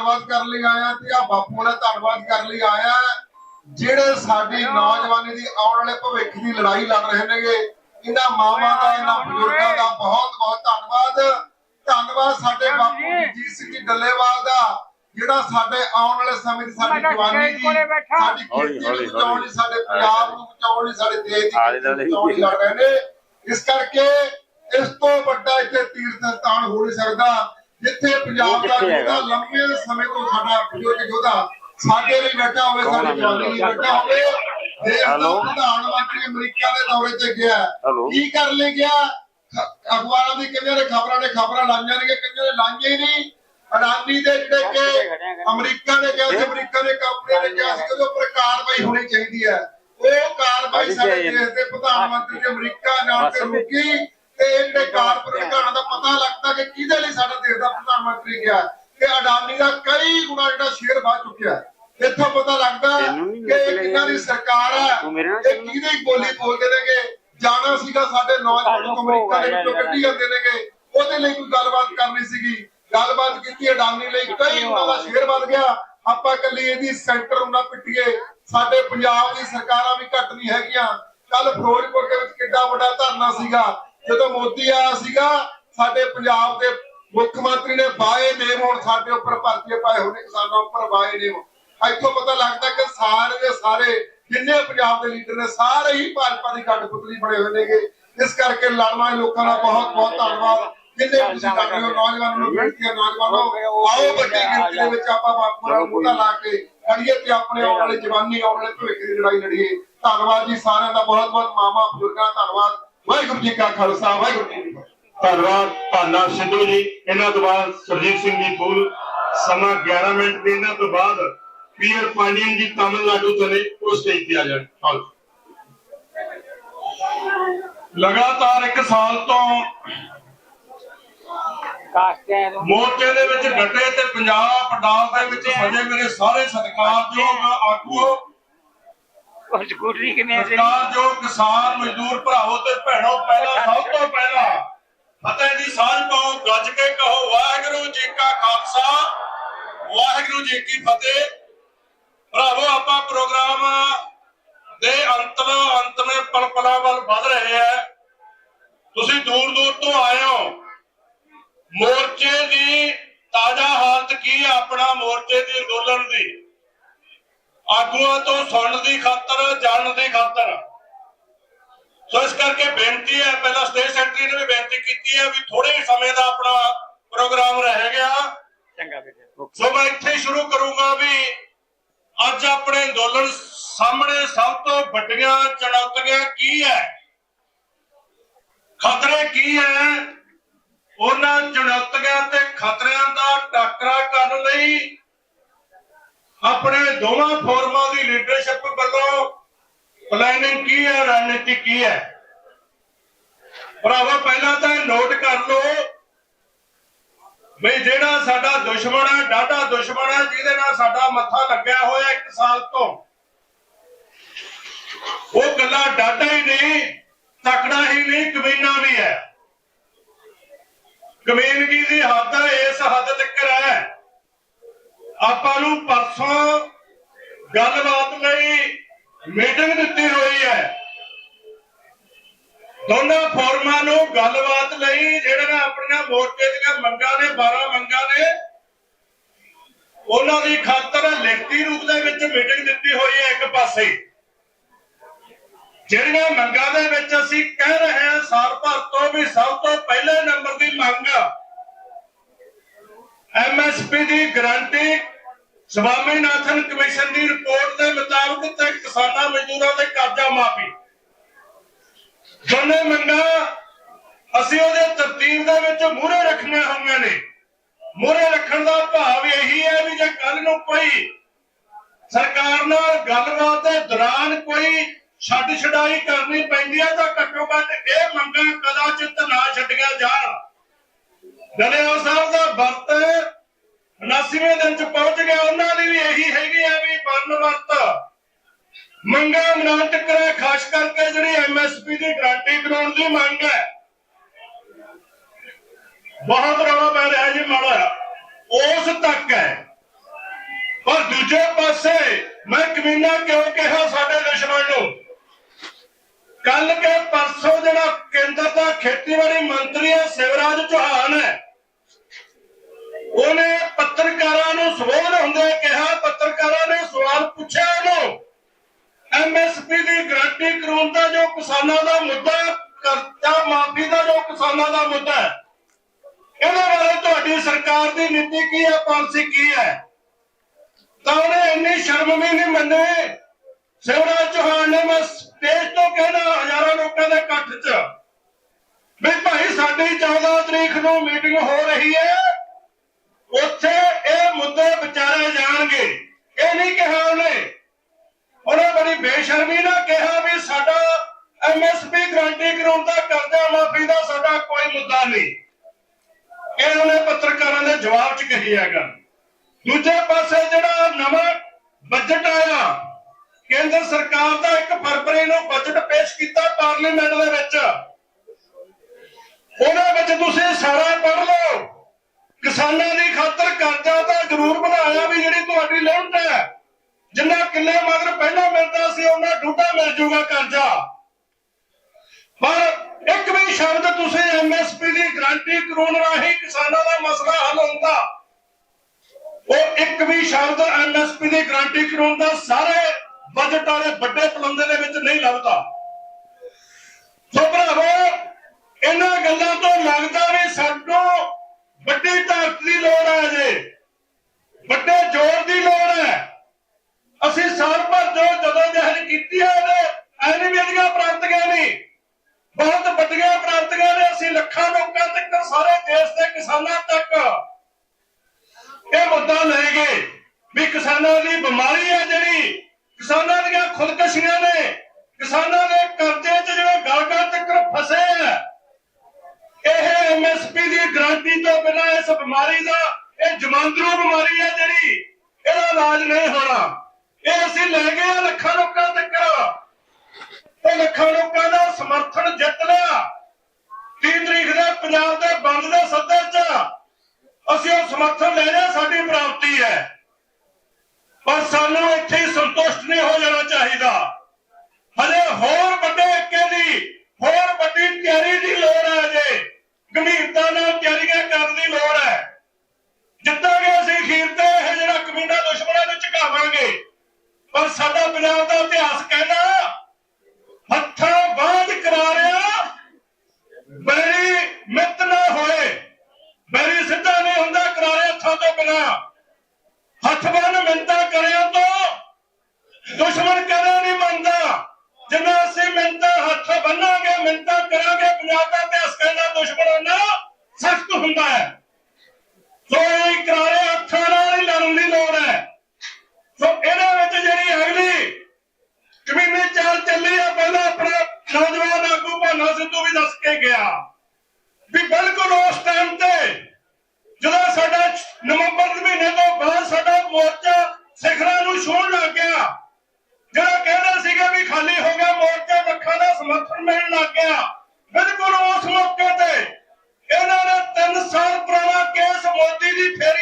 ਧੰਨਵਾਦ ਕਰਨ ਲਈ ਆਇਆ ਤੇ ਆ ਬਾਪੂ ਦਾ ਧੰਨਵਾਦ ਕਰਨ ਲਈ ਆਇਆ। ਜਿਹੜੇ ਸਾਡੀ ਨੌਜਵਾਨੀ ਦੀ ਆਉਣ ਵਾਲੇ ਭਵਿੱਖ ਦੀ ਲੜਾਈ ਲੜ ਰਹੇ ਨੇਗੇ ਇਹਨਾਂ ਮਾਵਾਂ ਦਾ ਇਹਨਾਂ ਬਜ਼ੁਰਗਾਂ ਦਾ ਬਹੁਤ ਬਹੁਤ ਧੰਨਵਾਦ। ਧੰਨਵਾਦ ਸਾਡੇ ਬਾਪੂ ਜੀ ਸਿੰਘ ਜੀ ਡੱਲੇਵਾਲ ਦਾ ਜਿਹੜਾ ਸਾਡੇ ਆਉਣ ਵਾਲੇ ਸਮੇਂ ਦੀ ਸਾਡੀ ਜਵਾਨੀ ਦੀ ਸਾਡੀ ਖੇਤੀ ਨੂੰ ਬਚਾਉਣ ਲਈ ਸਾਡੇ ਪੰਜਾਬ ਨੂੰ ਬਚਾਉਣ ਲਈ ਸਾਡੇ ਦੇਸ਼ ਦੀ ਬਚਾਉਣ ਲਈ ਲੜ ਰਹੇ ਨੇ। ਇਸ ਕਰਕੇ ਇਸ ਤੋਂ ਵੱਡਾ ਇੱਥੇ ਤੀਰਥ ਸਥਾਨ ਹੋ ਨਹੀਂ ਸਕਦਾ। ਜਿੱਥੇ ਪੰਜਾਬ ਦਾ? ਯੋਧਾ ਲੰਬੇ ਸਮੇਂ ਤੋਂ ਸਾਡਾ ਬਜ਼ੁਰਗ ਯੋਧਾ ਸਾਡੇ ਲਈ ਬੈਠਾ ਹੋਵੇ ਸਾਡੀ ਜਵਾਨੀ ਲਈ? ਬੈਠਾ ਹੋਵੇ ਦੇਸ਼ ਦਾ? ਪ੍ਰਧਾਨ ਮੰਤਰੀ ਅਮਰੀਕਾ ਦੇ ਦੌਰੇ ਤੇ ਗਿਆ? ਕੀ ਕਰਨ ਲਈ ਗਿਆ? ਅਖਬਾਰਾਂ ਦੀ ਕਿੰਨੇ ਨੇ ਖਬਰਾਂ ਨੇ? ਖਬਰਾਂ ਲਾਈਆਂ ਨੇ ਕਿੰਨੇ ਨੇ ਲਾਈਆਂ ਹੀ ਨਹੀਂ। ਅਡਾਨੀ ਦੇ ਜਿਹੜੇ ਕਿ ਅਮਰੀਕਾ ਦੇ ਗਿਆ ਸੀ ਅਮਰੀਕਾ ਦੇ ਕੰਪਨੀ ਨੇ ਕਿਹਾ ਸੀ ਉਹਦੇ ਉੱਪਰ ਕਾਰਵਾਈ ਹੋਣੀ ਚਾਹੀਦੀ ਹੈ। ਉਹ ਕਾਰਵਾਈ ਸਾਡੇ ਦੇਸ਼ ਦੇ ਪ੍ਰਧਾਨ ਮੰਤਰੀ ਨੇ ਅਮਰੀਕਾ ਨਾਲ ਤੇ ਰੁਕੀ ਤੇ ਇਹਦੇ ਕਾਰਪੋਰੇਟ ਘਰਾਂ ਦਾ ਪਤਾ ਲੱਗਦਾ ਕਿ ਕਿਹਦੇ ਲਈ ਸਾਡਾ ਦੇਸ਼ ਦਾ ਪ੍ਰਧਾਨ ਮੰਤਰੀ ਗਿਆ ਕਿ ਅਡਾਨੀ ਦਾ ਕਈ ਗੁਣਾ ਜਿਹੜਾ ਸ਼ੇਅਰ ਵੱਧ ਚੁੱਕਿਆ। ਇੱਥੋਂ ਪਤਾ ਲੱਗਦਾ ਕਿ ਕਿਹਨਾਂ ਦੀ ਸਰਕਾਰ ਹੈ ਤੂੰ ਕਿਹਦੀ ਬੋਲੀ ਬੋਲਦੇ ਨੇਗੇ ਜਾਣਾ ਸੀਗਾ ਸਾਡੇ ਨੌਜਵਾਨ ਅਮਰੀਕਾ ਦੇ ਵਿੱਚੋਂ ਕੱਢੀ ਜਾਂਦੇ ਨੇਗੇ ਉਹਦੇ ਲਈ ਕੋਈ ਗੱਲਬਾਤ ਕਰਨੀ ਸੀਗੀ। ਗੱਲਬਾਤ ਕੀਤੀ ਅਡਾਨੀ ਲਈ ਕਈ ਉਹਨਾਂ ਦਾ ਸ਼ੇਅਰ ਵੱਧ ਗਿਆ। ਆਪਾਂ ਕੱਲੀ ਇਹਦੀ ਸੈਂਟਰ ਨੂੰ ਨਾ ਪਿੱਟੀਏ। ਸਾਡੇ ਪੰਜਾਬ ਦੀ ਸਰਕਾਰਾਂ ਵੀ ਘੱਟ ਨਹੀਂ ਹੈਗੀਆਂ। ਕੱਲ ਫਿਰੋਜ਼ਪੁਰ ਦੇ ਵਿੱਚ ਕਿੱਡਾ ਵੱਡਾ ਧਰਨਾ ਸੀਗਾ। ਜਦੋਂ ਮੋਦੀ ਆਇਆ ਸੀਗਾ, ਸਾਡੇ ਪੰਜਾਬ ਦੇ ਮੁੱਖ ਮੰਤਰੀ ਨੇ ਬਾਏ ਨੇਮ ਹੁਣ, ਸਾਡੇ ਉੱਪਰ ਭਰਤੀ ਪਾਏ ਹੋਣੇ, ਕਿਸਾਨਾਂ ਉੱਪਰ ਬਾਏ ਨੇਮ ਇੱਥੋਂ ਪਤਾ ਲੱਗਦਾ ਕਿ ਸਾਰੇ ਦੇ ਸਾਰੇ, ਜਿੰਨੇ ਪੰਜਾਬ ਦੇ ਲੀਡਰ ਨੇ, ਸਾਰੇ ਹੀ ਭਾਜਪਾ ਦੀ ਗੱਡ ਪੁਤਲੀ ਬਣੇ ਹੋਏ ਨੇਗੇ। ਇਸ ਕਰਕੇ ਲੜਨ ਲੋਕਾਂ ਦਾ ਬਹੁਤ ਬਹੁਤ ਧੰਨਵਾਦ। ਜਿੰਨੇ ਤੁਸੀਂ ਕਰ ਰਹੇ ਹੋ, ਨੌਜਵਾਨਾਂ ਨੂੰ ਬੇਨਤੀ ਹੈ, ਨੌਜਵਾਨੋ ਆਓ, ਵੱਡੀ ਗਿਣਤੀ ਦੇ ਵਿੱਚ ਆਪਾਂ ਬਾਪੂ ਨਾਲ ਮੋਢਾ ਲਾ ਕੇ ਖੜੀਏ ਤੇ ਆਪਣੇ ਆਉਣ ਵਾਲੇ ਜਵਾਨੀ, ਆਉਣ ਵਾਲੇ ਭਵਿੱਖ ਦੀ ਲੜਾਈ ਲੜੀਏ। ਧੰਨਵਾਦ ਜੀ ਸਾਰਿਆਂ ਦਾ, ਬਹੁਤ ਬਹੁਤ ਮਾਮਾ ਬਜ਼ੁਰਗਾਂ ਧੰਨਵਾਦ। ਵਾਹਿਗੁਰੂ ਜੀ ਕਾ ਖਾਲਸਾ ਵਾਹਿਗੁਰੂ ਜੀ ਧੰਨਵਾਦ ਭਾਨਾ ਸਿੱਧੂ ਜੀ ਇਹਨਾਂ ਤੋਂ ਬਾਅਦ ਸੁਰਜੀਤ ਸਿੰਘ ਜੀ ਫੂਲ ਸਮਾਂ 11 ਮਿੰਟ ਦੇ ਇਹਨਾਂ ਤੋਂ ਬਾਅਦ ਪੀਅਰ ਪਾਂਡੀਅਨ ਜੀ ਤਾਮਿਲਨਾਡੂ ਤੋਂ ਨੇ ਉਹ ਸਟੇਜ ਤੇ ਆ ਜਾਣ। ਆਓ ਲਗਾਤਾਰ ਇੱਕ ਸਾਲ ਤੋਂ ਮੋਰਚੇ ਦੇ ਵਿੱਚ ਡਟੇ ਤੇ ਪੰਜਾਬ ਪੰਡਾਲ ਦੇ ਵਿੱਚ ਸਜੇ ਮੇਰੇ ਸਾਰੇ ਸਤਿਕਾਰਯੋਗ ਆਗੂ ਸਕੂਟਰੀ ਕਿੰਨੇ ਸਤਿਕਾਰਯੋਗ ਕਿਸਾਨ ਮਜ਼ਦੂਰ ਭਰਾਵੋ ਤੇ ਭੈਣੋ ਪਹਿਲਾਂ ਸਭ ਤੋਂ ਪਹਿਲਾਂ ਫਤਿਹ ਦੀ ਸਾਂਝ ਪਾਓ ਗੱਜ ਕੇ ਕਹੋ ਵਾਹਿਗੁਰੂ ਜੀ ਕਾ ਖਾਲਸਾ ਵਾਹਿਗੁਰੂ ਜੀ ਕੀ ਫਤਿਹ। ਭਰਾਵੋ ਆਪਾਂ ਪ੍ਰੋਗਰਾਮ ਦੇ ਅੰਤ ਅੰਤਵੇਂ ਪਲਪਲਾਂ ਵੱਲ ਵਧ ਰਹੇ ਹੈ ਤੁਸੀਂ ਦੂਰ ਦੂਰ ਤੋਂ ਆਏ ਹੋ। ਮੋਰਚੇ ਦੀ ਤਾਜ਼ਾ ਹਾਲਤ ਕੀ ਹੈ ਆਪਣਾ ਮੋਰਚੇ ਦੀ ਅੰਦੋਲਨ ਦੀ? ਆਗੂਆਂ ਤੋਂ ਸੁਣਨ ਦੀ ਖਾਤਰ ਜਾਣਨ ਦੀ ਖਾਤਰ। ਸੋ ਇਸ ਕਰਕੇ ਬੇਨਤੀ ਹੈ ਪਹਿਲਾਂ ਸਟੇਟ ਸੈਕਟਰੀ ਨੇ ਵੀ ਬੇਨਤੀ ਕੀਤੀ ਹੈ ਵੀ ਥੋੜੇ ਹੀ ਸਮੇਂ ਦਾ ਆਪਣਾ ਪ੍ਰੋਗਰਾਮ ਰਹਿ ਗਿਆ। ਚੰਗਾ ਸੋ ਮੈਂ ਇੱਥੇ ਸ਼ੁਰੂ ਕਰੂੰਗਾ ਵੀ ਅੱਜ ਆਪਣੇ ਅੰਦੋਲਨ ਸਾਹਮਣੇ ਸਭ ਤੋਂ ਵੱਡੀਆਂ ਚੁਣੌਤੀਆਂ ਕੀ ਹੈ? ਖਤਰੇ ਕੀ ਹੈ? ਉਹਨਾਂ ਚੁਣੌਤੀਆਂ ਤੇ ਖਤਰਿਆਂ ਦਾ ਟਾਕਰਾ ਕਰਨ ਲਈ ਆਪਣੇ ਦੋਵਾਂ ਫੋਰਮਾਂ ਦੀ ਲੀਡਰਸ਼ਿਪ ਵੱਲੋਂ ਪਲੈਨਿੰਗ ਕੀ ਹੈ, ਰਣਨੀਤੀ ਕੀ ਹੈ? ਭਰਾਵਾ, ਪਹਿਲਾਂ ਤਾਂ ਨੋਟ ਕਰ ਲਓ ਵੀ ਜਿਹੜਾ ਸਾਡਾ ਦੁਸ਼ਮਣ ਹੈ, ਡਾਢਾ ਦੁਸ਼ਮਣ ਹੈ, ਜਿਹਦੇ ਨਾਲ ਸਾਡਾ ਮੱਥਾ ਲੱਗਿਆ ਹੋਇਆ ਇੱਕ ਸਾਲ ਤੋਂ, ਉਹ ਗੱਲਾਂ ਡਾਢਾ ਹੀ ਨਹੀਂ, ਤਕੜਾ ਹੀ ਨਹੀਂ, ਕਮੀਨਾ ਵੀ ਹੈ। ਕਮੀਨਗੀ ਦੀ ਹੱਦ ਇਸ ਹੱਦ ਤੱਕ ਹੈ। ਆਪਾਂ ਨੂੰ ਪਰਸੋਂ ਗੱਲਬਾਤ ਲਈ ਮੀਟਿੰਗ ਦਿੱਤੀ ਹੋਈ ਹੈ। ਦੋਨਾਂ ਫੋਰਮਾਂ ਨੂੰ ਗੱਲਬਾਤ ਲਈ ਜਿਹੜੀਆਂ ਆਪਣੀਆਂ ਮੋਰਚੇ ਦੀਆਂ ਮੰਗਾਂ ਨੇ 12 ਮੰਗਾਂ ਨੇ, ਉਹਨਾਂ ਦੀ ਖਾਤਰ ਲਿਖਤੀ ਰੂਪ ਦੇ ਵਿੱਚ ਮੀਟਿੰਗ ਦਿੱਤੀ ਹੋਈ ਹੈ ਇੱਕ ਪਾਸੇ। ਜਿਹੜੀਆਂ ਮੰਗਾਂ ਦੇ ਵਿੱਚ ਅਸੀਂ ਕਹਿ ਰਹੇ ਹਾਂ, ਸਾਲ ਭਰ ਤੋਂ ਵੀ ਸਭ ਤੋਂ ਪਹਿਲੇ ਨੰਬਰ ਦੀ ਮੰਗ ਐਮਐਸਪੀ ਦੀ ਗਰੰਟੀ ਸਵਾਮੀਨਾਥਨ ਕਮਿਸ਼ਨ ਦੀ ਰਿਪੋਰਟ ਦੇ ਮੁਤਾਬਕ ਤੇ ਕਿਸਾਨਾਂ ਮਜ਼ਦੂਰਾਂ ਦੇ ਕਰਜ਼ਾ ਮਾਫੀ। ਦੋਨੇ ਮੰਗਾਂ ਅਸੀਂ ਉਹਦੇ ਤਰਤੀਬ ਦੇ ਵਿੱਚ ਮੂਹਰੇ ਰੱਖਣੀਆਂ ਹੋਈਆਂ ਨੇ। ਮੂਹਰੇ ਰੱਖਣ ਦਾ ਭਾਵ ਇਹੀ ਹੈ ਵੀ ਜੇ ਕੱਲ ਨੂੰ ਕੋਈ ਸਰਕਾਰ ਨਾਲ ਗੱਲਬਾਤ ਦੇ ਦੌਰਾਨ ਕੋਈ ਛੱਡ ਛਡਾਈ ਕਰਨੀ ਪੈਂਦੀ ਹੈ ਤਾਂ ਘੱਟੋ ਘੱਟ ਇਹ ਮੰਗਾਂ ਕਦਾਚਿਤ ਨਾ ਛੱਡੀਆਂ ਜਾਣ। ਦਲਿਆ ਸਾਹਿਬ ਦਾ ਵਰਤ 79ਵੇਂ ਦਿਨ ਚ ਪਹੁੰਚ ਗਿਆ ਉਹਨਾਂ ਦੀ ਵੀ ਇਹੀ ਹੈਗੀ ਆ ਵੀ ਬੰਨ ਵਰਤ ਖਾਸ ਕਰਕੇ ਜਿਹੜੀ ਐਮਐਸਪੀ ਦੀ ਗਾਰੰਟੀ ਕਰਾਉਣ ਦੀ ਮੰਗ ਹੈ। ਬਹੁਤ ਰੌਲਾ ਪੈ ਰਿਹਾ ਜੀ ਮਾੜਾ। ਉਸ ਤੱਕ ਹੈ। ਦੂਜੇ ਪਾਸੇ ਮੈਂ ਕਮੀਨਾ ਕਿਉਂ ਕਿਹਾ ਸਾਡੇ ਦੁਸ਼ਮਣ ਨੂੰ? ਕੱਲ ਕੇ ਪਰਸੋਂ ਜਿਹੜਾ ਕੇਂਦਰ ਦਾ ਖੇਤੀਬਾੜੀ ਮੰਤਰੀ ਹੈ, ਸਿਵਰਾਜ ਚੌਹਾਨ ਹੈ ਉਹਨੇ ਪੱਤਰਕਾਰਾਂ ਨੂੰ ਸਵਾਲ ਹੁੰਦੇ ਕਿਹਾ, ਪੱਤਰਕਾਰਾਂ ਨੇ ਸਵਾਲ ਪੁੱਛਿਆ ਉਹਨੂੰ। ਐਮਐਸਪੀ ਦੀ ਗਾਰੰਟੀ ਕਰਾਉਣ ਦਾ ਜੋ ਕਿਸਾਨਾਂ ਦਾ ਮੁੱਦਾ, ਕਰਜ਼ਾ ਮਾਫੀ ਦਾ ਜੋ ਕਿਸਾਨਾਂ ਦਾ ਮੁੱਦਾ ਇਹਦੇ ਬਾਰੇ ਤੁਹਾਡੀ ਸਰਕਾਰ ਦੀ ਨੀਤੀ ਕੀ ਹੈ, ਪਾਲਿਸੀ ਕੀ ਹੈ? ਤਾਂ ਉਹਨੇ ਇੰਨੀ ਸ਼ਰਮ ਵੀ ਨਹੀਂ ਮੰਨੀ। ਸਿਵਰਾਜ ਚੌਹਾਨ ਨੇ ਮੈਂ ਸਟੇਜ ਤੋਂ ਕਹਿਣਾ ਹਜ਼ਾਰਾਂ ਲੋਕਾਂ ਦੇ ਇਕੱਠ 'ਚ ਵੀ ਭਾਈ ਸਾਡੀ 14 ਤਰੀਕ ਨੂੰ ਮੀਟਿੰਗ ਹੋ ਰਹੀ ਹੈ। ਉੱਥੇ ਇਹ ਮੁੱਦੇ ਵਿਚਾਰੇ ਜਾਣਗੇ। ਇਹ ਨਹੀਂ ਕਿਹਾ ਉਹਨੇ। ਉਹਨੇ ਬੜੀ ਬੇਸ਼ਰਮੀ ਨਾਲ ਕਿਹਾ ਵੀ ਸਾਡਾ ਐਮਐਸਪੀ ਗਾਰੰਟੀ ਕਰਾਉਣ ਦਾ ਕਰਜ਼ਾ ਮਾਫੀ ਦਾ ਸਾਡਾ ਕੋਈ ਮੁੱਦਾ ਨਹੀਂ। ਇਹ ਉਹਨੇ ਪੱਤਰਕਾਰਾਂ ਦੇ ਜਵਾਬ 'ਚ ਕਹੀ ਹੈਗਾ। ਦੂਜੇ ਪਾਸੇ ਜਿਹੜਾ ਨਵਾਂ ਬਜਟ ਆਇਆ, ਕੇਂਦਰ ਸਰਕਾਰ ਦਾ 1 ਫਰਵਰੀ ਨੂੰ ਬਜਟ ਪੇਸ਼ ਕੀਤਾ ਪਾਰਲੀਮੈਂਟ ਦੇ ਵਿੱਚ। ਉਹਦੇ ਵਿੱਚ ਤੁਸੀਂ ਸਾਰਾ ਪੜ੍ਹ ਲਓ। ਕਿਸਾਨਾਂ ਦੀ ਖਾਤਰ ਕਰਜ਼ਾ ਤਾਂ ਜ਼ਰੂਰ ਬਣਾਇਆ ਵੀ ਜਿਹੜੀ ਤੁਹਾਡੀ ਲਿਮਟ ਹੈ। ਜਿੰਨਾ ਕਿੱਲੇ ਮਗਰ ਪਹਿਲਾਂ ਮਿਲਦਾ ਸੀ ਉਹਨਾਂ ਡੂਡਾ ਮਿਲ ਜਾਊਗਾ ਕਰਜ਼ਾ। ਪਰ ਇੱਕ ਵੀ ਸ਼ਬਦ ਤੁਸੀਂ ਐਮਐਸਪੀ ਦੀ ਗਾਰੰਟੀ ਕਰਾਉਣ ਰਾਹੀਂ ਕਿਸਾਨਾਂ ਦਾ ਮਸਲਾ ਹੱਲ ਹੁੰਦਾ ਉਹ ਇੱਕ ਵੀ ਸ਼ਬਦ ਐਮਐਸਪੀ ਦੀ ਗਾਰੰਟੀ ਕਰਾਉਣ ਦਾ ਸਾਰੇ ਬਜਟ ਵਾਲੇ ਵੱਡੇ ਪਲੰਦੇ ਦੇ ਵਿੱਚ ਨਹੀਂ ਲੱਭਦਾ। ਸੋ ਭਰਾਵੋ, ਇਹਨਾਂ ਗੱਲਾਂ ਤੋਂ ਲੱਗਦਾ ਵੀ ਸਾਨੂੰ ਵੱਡੀ ਤਾਕਤ ਦੀ ਲੋੜ ਹੈ ਜੇ ਵੱਡੇ ਜ਼ੋਰ ਦੀ ਲੋੜ ਹੈ। ਅਸੀਂ ਸਾਲ ਭਰ ਜੋ ਜਦੋਂ ਜਹਲ ਕੀਤੀ ਹੈ ਉਹਦੇ ਐਨੀਮੀਆਂ ਪ੍ਰਾਪਤੀਆਂ ਨਹੀਂ। ਬਹੁਤ ਵੱਡੀਆਂ ਪ੍ਰਾਪਤੀਆਂ ਨੇ। ਅਸੀਂ ਲੱਖਾਂ ਲੋਕਾਂ ਤੱਕ, ਸਾਰੇ ਦੇਸ਼ ਦੇ ਕਿਸਾਨਾਂ ਤੱਕ। ਇਹ ਮੁੱਦਾ ਲੈ ਗਏ ਵੀ ਕਿਸਾਨਾਂ ਦੀ ਬਿਮਾਰੀ ਹੈ ਜਿਹੜੀ, ਕਿਸਾਨਾਂ ਦੀਆਂ ਖੁਦਕਸ਼ੀਆਂ ਨੇ। ਕਿਸਾਨਾਂ ਦੇ ਕਰਜ਼ੇ 'ਚ ਜਿਹੜੇ ਗਾਗਾ ਤੱਕ ਫਸੇ ਐਮਐਸਪੀ ਦੀ ਗਾਰੰਟੀ ਤੋਂ ਬਿਨਾਂ ਇਸ ਬਿਮਾਰੀ ਦਾ, ਇਹ ਜਮਾਂਦਰੂ ਬਿਮਾਰੀ ਹੈ ਜਿਹੜੀ, ਇਹਦਾ ਇਲਾਜ ਨਹੀਂ ਹੋਣਾ। ਇਹ ਅਸੀਂ ਲੈ ਗਏ ਲੱਖਾਂ ਲੋਕਾਂ ਤੱਕ ਤੇ ਲੱਖਾਂ ਲੋਕਾਂ ਦਾ ਸਮਰਥਨ ਜਿੱਤ ਲਿਆ। 3 ਤਰੀਕ ਦੇ ਪੰਜਾਬ ਦੇ ਬੰਦ ਦੇ ਸੱਦੇ 'ਚ ਅਸੀਂ ਉਹ ਸਮਰਥਨ ਲੈ ਲਿਆ, ਸਾਡੀ ਪ੍ਰਾਪਤੀ ਹੈ। ਪਰ ਸਾਨੂੰ ਇੱਥੇ ਸੰਤੁਸ਼ਟ ਨਹੀਂ ਹੋ ਜਾਣਾ ਚਾਹੀਦਾ ਹਲੇ ਹੋਰ ਵੱਡੇ ਏਕੇ ਦੀ ਹੋਰ ਵੱਡੀ ਤਿਆਰੀ ਦੀ ਲੋੜ ਹੈ ਜੇ ਗੰਭੀਰਤਾ ਨਾਲ ਤਿਆਰੀਆਂ ਕਰਨ ਦੀ ਲੋੜ ਹੈ ਜਿੱਤਾਂਗੇ ਅਸੀਂ ਅਖੀਰ ਤੇ ਇਹ ਜਿਹੜਾ ਕਮੀਨਾ ਦੁਸ਼ਮਣਾਂ ਨੂੰ ਝੁਕਾਵਾਂਗੇ ਪਰ ਸਾਡਾ ਪੰਜਾਬ ਦਾ ਇਤਿਹਾਸ ਕਹਿੰਦਾ ਹੱਥਾਂ ਬਾਝ ਕਰਾਰਿਆ ਬੈਰੀ ਮਿੱਤ ਨਾ ਹੋਏ ਬੈਰੀ ਸਿੱਧਾ ਨਹੀਂ ਹੁੰਦਾ ਕਰਾਰੇ ਹੱਥਾਂ ਤੋਂ ਬਿਨਾ ਹੱਥ ਬੰਨ ਮਿੰਤਾ ਕਰਿਆ ਤੋਂ ਦੁਸ਼ਮਣ ਕਦੇ ਨਹੀਂ ਮੰਨਦਾ ਜਿੰਨਾ ਅਸੀਂ ਮਿੰਤਾ ਹੱਥ ਬੰਨਾਂਗੇ ਮਿੰਤਾ ਕਰਾਂਗੇ ਪੰਜਾਬ ਦਾ ਇਤਿਹਾਸ ਕਹਿੰਦਾ ਦੁਸ਼ਮਣਾਂ ਸਖਤ ਹੁੰਦਾ ਹੈ। ਸੋ ਇਹ ਕਰਾਰੇ ਹੱਥਾਂ ਨਾਲ ਹੀ ਲੜਨ ਦੀ ਲੋੜ ਹੈ। ਸੋ ਇਹਦੇ ਵਿੱਚ ਜਿਹੜੀ ਅਗਲੀ ਕਮੀਨੇ ਚਾਲ ਚੱਲੀ ਆ ਪਹਿਲਾਂ ਆਪਣਾ ਨੌਜਵਾਨ ਆਗੂ ਭਾਨਾ ਸਿੱਧੂ ਵੀ ਦੱਸ ਕੇ ਗਿਆ। திருப்பெரு